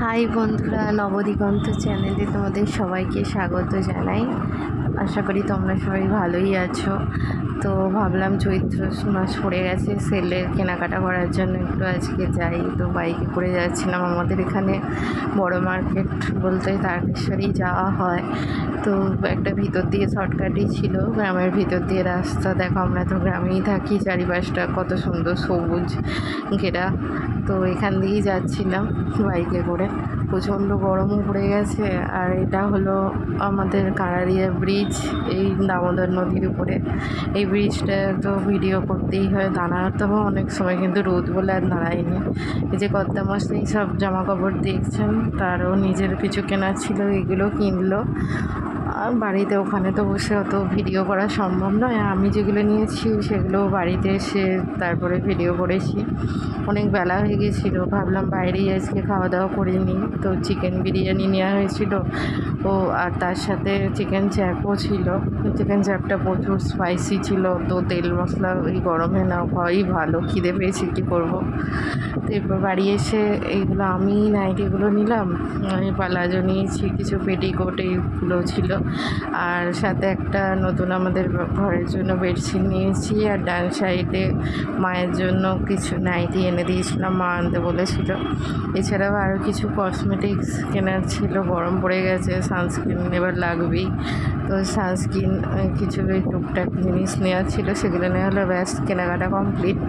High বন্ধুরা, নবদিগন্ত চ্যানেলে তোমাদের সবাইকে স্বাগত জানাই। আশা করি তোমরা সবাই ভালোই আছো। তো ভাবলাম চৈত্র মাস পড়ে গেছে, সেলের কেনাকাটা করার জন্য একটু আজকে যাই। তো বাইকে করে যাচ্ছিলাম আমাদের এখানে বড় মার্কেট বলতে তারকেশ্বরেই যাওয়া হয়। তো একটা ভিতর দিয়ে শর্টকাটই ছিল, গ্রামের ভিতর দিয়ে রাস্তা। দেখো, আমরা তো গ্রামেই থাকি, চারিপাশটা কত সুন্দর সবুজ ঘেরা। তো এখান দিয়েই যাচ্ছিলাম বাইকে করে। প্রচণ্ড গরমও পড়ে গেছে, আর এটা হলো আমাদের কানাড়িয়া ব্রিজ, এই দামোদর নদীর উপরে। এই ব্রিজটা তো ভিডিও করতেই হয়, দাঁড়াতেও অনেক সময়, কিন্তু রোদ বলে আর দাঁড়ায়নি। এই যে কর্তা মশাই সব জামা কাপড় দেখছেন, তারও নিজের কিছু কেনার ছিল, এগুলো কিনলো। বাড়িতে ওখানে তো বসে অত ভিডিও করা সম্ভব নয়। আমি যেগুলো নিয়েছি সেগুলো বাড়িতে এসে তারপরে ভিডিও করেছি। অনেক বেলা হয়ে গেছিল, ভাবলাম বাইরেই আজকে খাওয়া দাওয়া করে নিই। তো চিকেন বিরিয়ানি নেওয়া হয়েছিল। ও আর তার সাথে চিকেন চ্যাপও ছিল। চিকেন চ্যাপটা প্রচুর স্পাইসি ছিল। তো তেল মশলা ওই গরমে না খাওয়াই ভালো। খিদে পেয়েছি, কী করব? তো এরপর বাড়ি এসে এইগুলো আমি নাইটিগুলো নিলাম। পালাজো নিয়েছি, কিছু পেটিকোট এইগুলো ছিল। আর সাথে একটা নতুন আমাদের ঘরের জন্য বেডশিট নিয়েছি আর ডান সাইডে মায়ের জন্য কিছু নাইটি এনে দিয়েছিলাম, মা আনতে বলেছিল। এছাড়াও আরও কিছু কসমেটিক্স কেনার ছিল, গরম পড়ে গেছে সানস্ক্রিন এবার লাগবেই। তো সানস্ক্রিন কিছু টুকটাক জিনিস নেওয়ার ছিল, সেগুলো নেওয়া হলো, ব্যাস কেনাকাটা কমপ্লিট